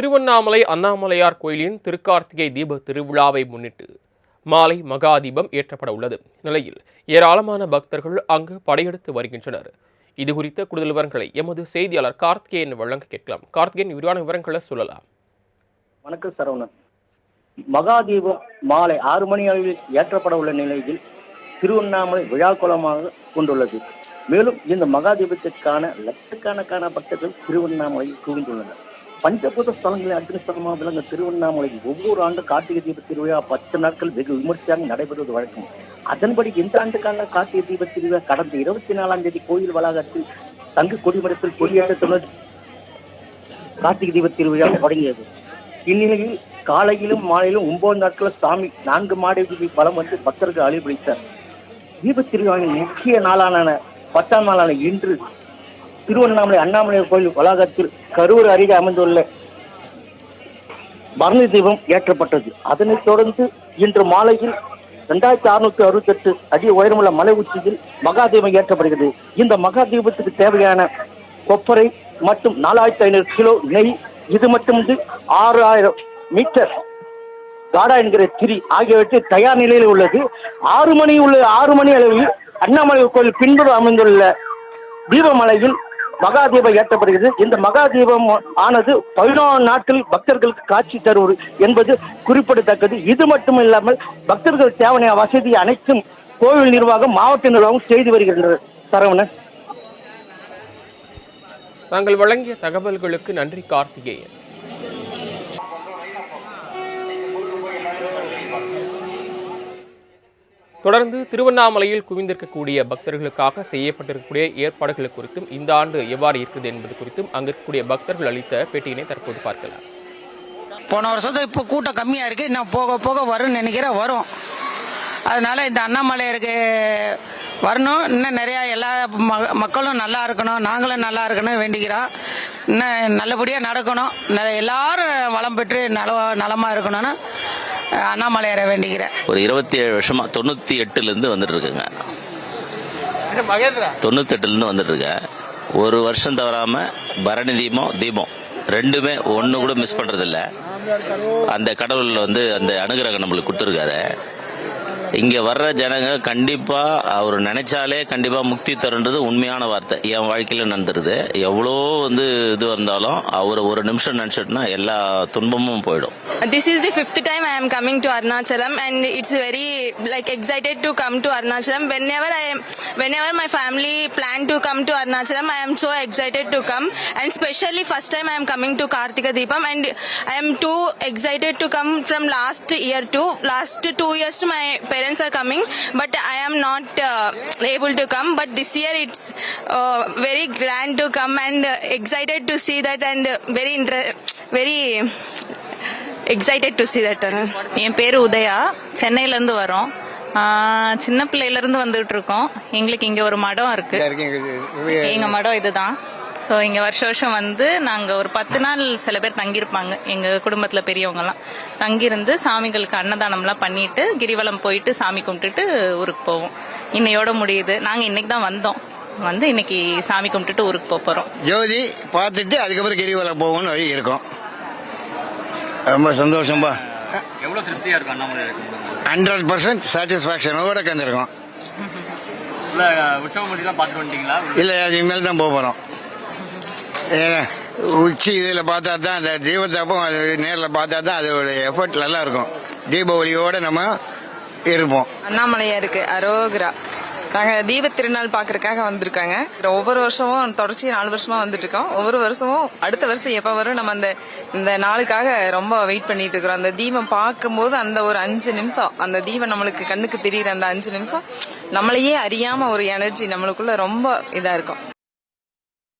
திருவண்ணாமலை அண்ணாமலையார் கோயிலின் திருக்கார்த்திகை தீப திருவிழாவை முன்னிட்டு மாலை மகாதீபம் ஏற்றப்பட உள்ளது. நிலையில் ஏராளமான பக்தர்கள் அங்கு படையெடுத்து வருகின்றனர். இது குறித்த கூடுதல் விவரங்களை எமது செய்தியாளர் கார்த்திகேயன் வழங்க கேட்கலாம். கார்த்திகேயன் விரிவான விவரங்களை சொல்லலாம். வணக்கம் சரவணன் மகாதீபம் மாலை ஆறு மணி அளவில் ஏற்றப்பட உள்ள நிலையில் திருவண்ணாமலை விழாக்குளமாக கொண்டுள்ளது. மேலும் இந்த மகாதீபத்திற்கான லட்சக்கணக்கான பக்தர்கள் திருவண்ணாமலையில் குவிந்துள்ளனர். பஞ்சபூத ஸ்தலங்களில் அக்னிஸ்தலமாக விளங்க திருவண்ணாமலையில் ஒவ்வொரு ஆண்டு கார்த்திகை தீப திருவிழா பத்து நாட்கள் வெகு விமர்சையாக நடைபெறுவது வழக்கம். அதன்படி இந்த ஆண்டுக்கான கார்த்திகை தீப திருவிழா கடந்த இருபத்தி நாலாம் தேதி கோயில் வளாகத்தில் தங்கு கொடிமரத்தில் கொடியேற்றத்துடன் கார்த்திகை தீப திருவிழா தொடங்கியது. இந்நிலையில் காலையிலும் மாலையிலும் ஒன்பது நாட்கள் சாமி நான்கு மாடி பலம் வந்து பக்தர்கள் அழிபளித்தார் தீபத் திருவிழாவின் முக்கிய நாளான பத்தாம் நாளான இன்று திருவண்ணாமலை அண்ணாமலை கோயில் வளாகத்தில் கரூர் அருகே அமைந்துள்ள பரணி தீபம் ஏற்றப்பட்டது. அதனைத் தொடர்ந்து இன்று மாலையில் இரண்டாயிரத்தி அறுநூத்தி அறுபத்தெட்டு அடி உயரமுள்ள மலை உச்சியில் மகாதீபம் ஏற்றப்படுகிறது. இந்த மகாதீபத்துக்கு தேவையான கொப்பரை மற்றும் நாலாயிரத்தி ஐநூறு கிலோ நெய் இது மட்டுமின்றி ஆறாயிரம் மீட்டர் காடா என்கிற திரி ஆகியவற்றை தயார் நிலையில் உள்ளது. ஆறு மணி உள்ள ஆறு மணி அளவில் அண்ணாமலை கோயில் பின்புறம் அமைந்துள்ள தீபமலையில் மகாதீபம் ஏற்றப்படுகிறது. இந்த மகாதீபம் ஆனது பதினோரு நாட்கள் பக்தர்களுக்கு காட்சி தருவது என்பது குறிப்பிடத்தக்கது. இது மட்டும் இல்லாமல் பக்தர்கள் தேவையான வசதி அனைத்தும் கோவில் நிர்வாகம் மாவட்ட நிர்வாகம் செய்து வருகின்றனர். சரவணன். தாங்கள் வழங்கிய தகவல்களுக்கு நன்றி கார்த்திகேயன். தொடர்ந்து திருவண்ணாமலையில் குவிந்திருக்கக்கூடிய பக்தர்களுக்காக செய்யப்பட்டிருக்கக்கூடிய ஏற்பாடுகள் குறித்தும் இந்த ஆண்டு எவ்வாறு இருக்குது என்பது குறித்தும் அங்கு இருக்கக்கூடிய பக்தர்கள் அளித்த பேட்டியினை தற்போது பார்க்கலாம். போன வருஷத்தை இப்போ கூட்டம் கம்மியாக இருக்கு. இன்னும் போக போக வரும்னு நினைக்கிறேன் வரும். அதனால இந்த அண்ணாமலையருக்கு வரணும். இன்னும் நிறையா எல்லா ம- மக்களும் நல்லா இருக்கணும். நாங்களும் நல்லா இருக்கணும் வேண்டிக்கிறோம். இன்னும் நல்லபடியாக நடக்கணும். ந- எல்லாரும் வளம் பெற்று நல நலமாக இருக்கணும்னு அண்ணாமலையரை வேண்டிக்கிறேன் ஒரு இருபத்தி ஏழு வருஷமா தொண்ணூத்தி எட்டுல இருந்து வந்துட்டு இருக்குங்க தொண்ணூத்தி எட்டுல இருந்து வந்துட்டு இருக்கேன் ஒரு வருஷம் தவறாம பரணி தீபம் தீபம். ரெண்டுமே ஒண்ணு கூட மிஸ் பண்றது இல்ல அந்த கடவுள் வந்து அந்த அனுகிரகம் நம்மளுக்கு கொடுத்துருக்காரு. இங்கே வர்ற ஜனங்க கண்டிப்பாக அவர் நினைச்சாலே கண்டிப்பாக முக்தி தருன்றது உண்மையான வார்த்தை என் வாழ்க்கையில் நடந்துருது எவ்வளோ வந்து இது வந்தாலும் அவர் ஒரு நிமிஷம் நினச்சிட்டுனா எல்லா துன்பமும் போயிடும் this is the fifth time I am coming to Arunachalam and it's very like excited to come to Arunachalam whenever I whenever my family plan to come to Arunachalam I am so excited to come and specially first time I am coming to Karthigai Deepam and I am too excited to come from last year to last two years my parents are coming but I am not uh, able to come but this year it's uh, very grand to come and uh, excited to see that and uh, very inter- very excited to see that Anand. என் பேர் உதயா சென்னையிலேருந்து வரோம் சின்ன பிள்ளையிலேருந்து வந்துட்டு இருக்கோம் எங்களுக்கு இங்கே ஒரு மடம் இருக்கு எங்கள் மடம் இதுதான் ஸோ இங்கே வருஷம் வருஷம் வந்து நாங்கள் ஒரு பத்து நாள் சில பேர் தங்கியிருப்பாங்க. எங்கள் குடும்பத்தில் பெரியவங்கலாம். தங்கியிருந்து சாமிகளுக்கு அன்னதானம்லாம் பண்ணிட்டு கிரிவலம் போயிட்டு சாமி கும்பிட்டுட்டு ஊருக்கு போவோம். இன்னையோட முடியுது. நாங்கள் இன்னைக்கு தான் வந்தோம். வந்து இன்னைக்கு சாமி கும்பிட்டுட்டு ஊருக்கு போக போகிறோம் ஜோதி பார்த்துட்டு அதுக்கப்புறம் கிரிவலம் போகணும்னு வழி இருக்கோம். ரொம்ப சந்தோஷம்பா. எவ்வளவு திருப்தியா இருக்கும் அண்ணாமலை ஹண்ட்ரட் பர்சன்ட் சாட்டிஸ்ஃபேக்ஷனோட கந்திருக்கோம் உள்ள உற்சவ மூர்த்திலாம் பார்த்துட்டு வந்துட்டீங்களா? இல்லை இனிமேல் தான் போக போகிறோம் உச்சி இதில் பார்த்தா தான் அந்த தீபத்தப்பம் அது நேரில் பார்த்தா தான் அதோட எஃபர்ட் நல்லா இருக்கும் தீபாவளியோட நம்ம இருப்போம். அண்ணாமலையாருக்கு அரோகிரா. நாங்கள் தீப திருநாள் பார்க்கறதுக்காக வந்திருக்காங்க. ஒவ்வொரு வருஷமும் தொடர்ச்சி நாலு வருஷமா வந்துட்டு இருக்கோம் ஒவ்வொரு வருஷமும் அடுத்த வருஷம் எப்போ வரும் நம்ம அந்த இந்த நாளுக்காக ரொம்ப வெயிட் பண்ணிட்டு இருக்கிறோம். அந்த தீபம் பார்க்கும்போது அந்த ஒரு அஞ்சு நிமிஷம் அந்த தீபம் நம்மளுக்கு கண்ணுக்கு தெரியுற அந்த அஞ்சு நிமிஷம் நம்மளையே அறியாம ஒரு எனர்ஜி நம்மளுக்குள்ள ரொம்ப இதா இருக்கும்.